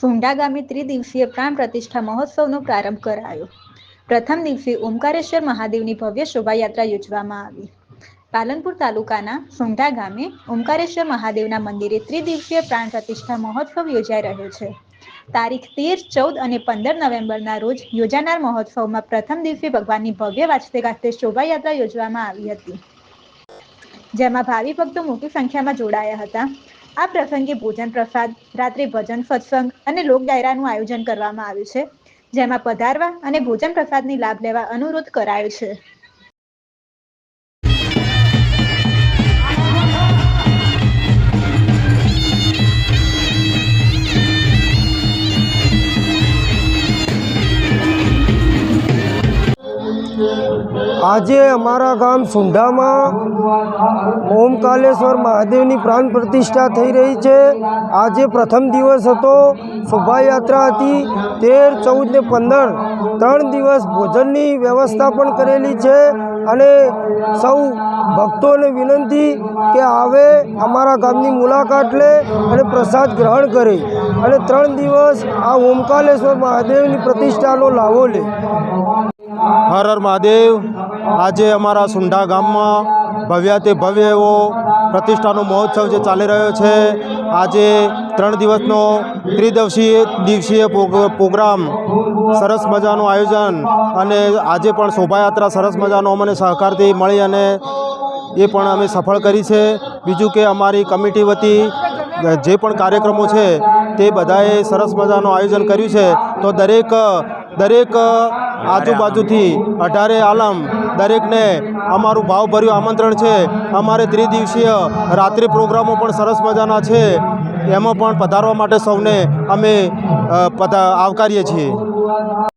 સુંઢા ગામે ત્રિદિવસીય પ્રાણ પ્રતિષ્ઠા મહોત્સવનો પ્રારંભ કરાયો. પ્રથમ દિવસે ઓમકારેશ્વર મહાદેવની ભવ્ય શોભાયાત્રા યોજવામાં આવી. પાલનપુર તાલુકાના સુંઢા ગામે ઓમકારેશ્વર મહાદેવના મંદિરે ત્રિદિવસીય પ્રાણ પ્રતિષ્ઠા મહોત્સવ યોજાઈ રહ્યો છે. તારીખ તેર, ચૌદ અને પંદર નવેમ્બરના રોજ યોજાનાર મહોત્સવમાં પ્રથમ દિવસે ભગવાનની ભવ્ય વાજતે ગાજતે શોભાયાત્રા યોજવામાં આવી હતી. જેમાં ભાવિ ભક્તો મોટી સંખ્યામાં જોડાયા હતા. આ પ્રસંગે ભોજન પ્રસાદ, રાત્રે ભજન, સત્સંગ અને લોક ડાયરાનું આયોજન કરવામાં આવ્યું છે, જેમાં પધારવા અને ભોજન પ્રસાદની લાભ લેવા અનુરોધ કરાયો છે. આજે અમારા ગામ સુંઢામાં ઓમકાલેશ્વર મહાદેવની પ્રાણ પ્રતિષ્ઠા થઈ રહી છે. આજે પ્રથમ દિવસ હતો. શોભાયાત્રા હતી. તેર, ચૌદ ને પંદર ત્રણ દિવસ ભોજનની વ્યવસ્થા પણ કરેલી છે અને સૌ ભક્તોને વિનંતી કે આવે અમારા ગામની મુલાકાત લે અને પ્રસાદ ગ્રહણ કરે અને ત્રણ દિવસ આ ઓમકાલેશ્વર મહાદેવની પ્રતિષ્ઠાનો લાવો લે. હર હર મહાદેવ. આજે અમારા સુંઢા ગામમાં ભવ્યાતે ભવ્ય એવો પ્રતિષ્ઠાનો મહોત્સવ જે ચાલી રહ્યો છે. આજે ત્રણ દિવસનો ત્રિદિવસીય દિવસીય પ્રોગ- પ્રોગ્રામ, સરસ મજાનું આયોજન અને આજે પણ શોભાયાત્રા સરસ મજાનો અમને સહકારથી મળી અને એ પણ અમે સફળ કરી છે. બીજું કે અમારી કમિટી વતી જે પણ કાર્યક્રમો છે તે બધાએ સરસ મજાનું આયોજન કર્યું છે. તો દરેક દરેક આજુબાજુથી અઢારે આલમ, દરેકને અમારું ભાવભર્યું આમંત્રણ છે. અમારે ત્રિદિવસીય રાત્રિ પ્રોગ્રામો પણ સરસ મજાના છે. એમાં પણ પધારવા માટે સૌને અમે પધા, આવકારીએ છીએ.